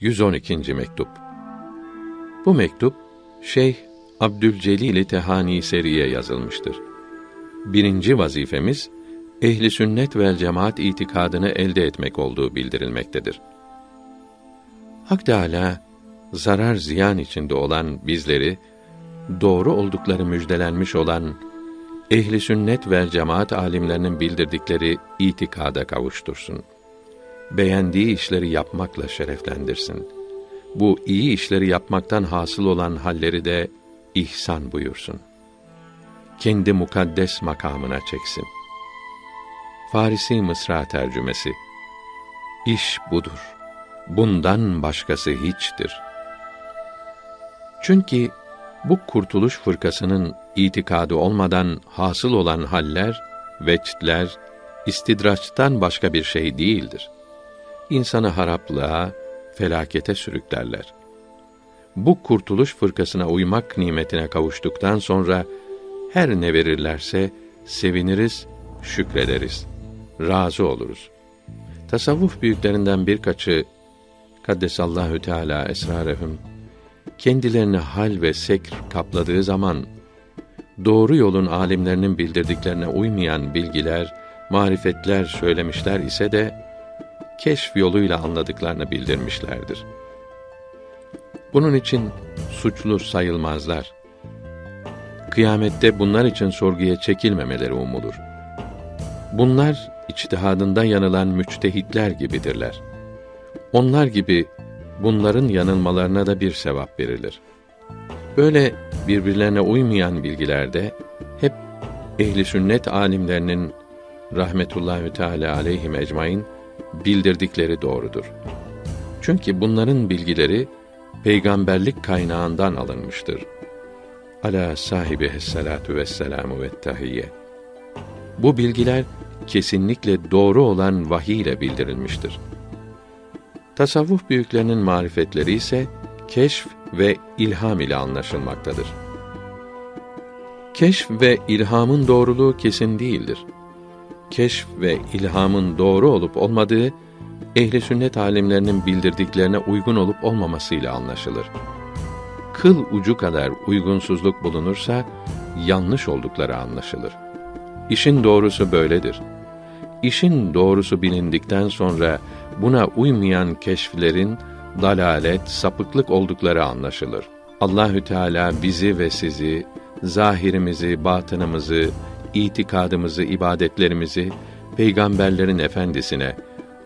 112. mektup. Bu mektup Şeyh Abdülcelil Tehani Seri'ye yazılmıştır. Birinci vazifemiz ehli sünnet vel cemaat itikadını elde etmek olduğu bildirilmektedir. Hak Teâlâ, zarar ziyan içinde olan bizleri doğru oldukları müjdelenmiş olan ehli sünnet vel cemaat alimlerinin bildirdikleri itikada kavuştursun. Beğendiği işleri yapmakla şereflendirsin. Bu iyi işleri yapmaktan hasıl olan halleri de ihsan buyursun. Kendi mukaddes makamına çeksin. Farisi Mısra tercümesi İş budur. Bundan başkası hiçtir. Çünkü bu kurtuluş fırkasının itikadı olmadan hasıl olan haller, veçtler, istidraçtan başka bir şey değildir. İnsanı haraplığa, felakete sürüklerler. Bu kurtuluş fırkasına uymak nimetine kavuştuktan sonra her ne verirlerse seviniriz, şükrederiz, razı oluruz. Tasavvuf büyüklerinden birkaçı Kaddesallahu Teala esrarehum kendilerini hal ve sekr kapladığı zaman doğru yolun alimlerinin bildirdiklerine uymayan bilgiler, marifetler söylemişler ise de keşf yoluyla anladıklarını bildirmişlerdir. Bunun için suçlu sayılmazlar. Kıyamette bunlar için sorguya çekilmemeleri umulur. Bunlar içtihadında yanılan müçtehitler gibidirler. Onlar gibi bunların yanılmalarına da bir sevap verilir. Böyle birbirlerine uymayan bilgilerde hep ehli sünnet alimlerinin rahmetullahi teala aleyhim ecmaîn bildirdikleri doğrudur. Çünkü bunların bilgileri peygamberlik kaynağından alınmıştır. Ala sahibi salatu vesselamu ve tahiyye. Bu bilgiler kesinlikle doğru olan vahiy ile bildirilmiştir. Tasavvuf büyüklerinin marifetleri ise keşf ve ilham ile anlaşılmaktadır. Keşf ve ilhamın doğruluğu kesin değildir. Keşf ve ilhamın doğru olup olmadığı ehli sünnet alimlerinin bildirdiklerine uygun olup olmamasıyla anlaşılır. Kıl ucu kadar uygunsuzluk bulunursa yanlış oldukları anlaşılır. İşin doğrusu böyledir. İşin doğrusu bilindikten sonra buna uymayan keşflerin dalalet, sapıklık oldukları anlaşılır. Allahü Teala bizi ve sizi, zahirimizi, batınımızı, itikadımızı, ibadetlerimizi peygamberlerin efendisine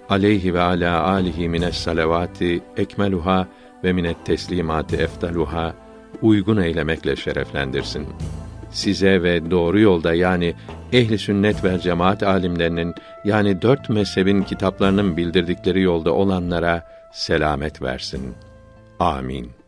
aleyhi ve ala alihi mines salavati ekmeluha ve minet teslimati eftaluha uygun eylemekle şereflendirsin. Size ve doğru yolda yani ehli sünnet ve cemaat alimlerinin yani dört mezhebin kitaplarının bildirdikleri yolda olanlara selamet versin. Amin.